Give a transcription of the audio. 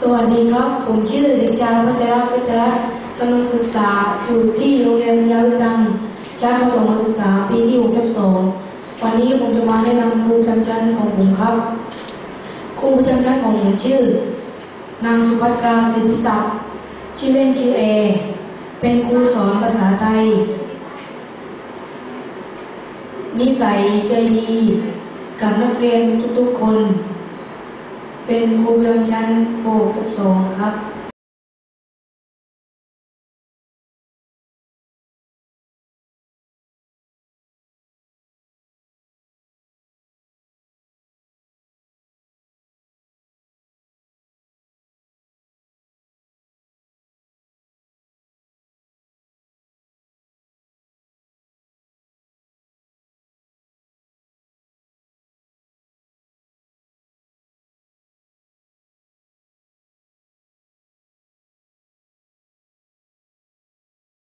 สวัสดีครับ ผมชื่อเด็กชายวัชระวัชระกำลังศึกษาอยู่ที่โรงเรียนยาวิตังชั้นประถมศึกษาปีที่6ทับ2วันนี้ผมจะมาแนะนำครูประจำชั้นของผมครับ ครูประจำชั้นของผมชื่อ นางสุภัตราสิทธิศักดิ์ชื่อเล่นชื่อเอ เป็นครูสอนภาษาไทย นิสัยใจดี กับนักเรียนทุกๆคน เป็นครูประจำชั้น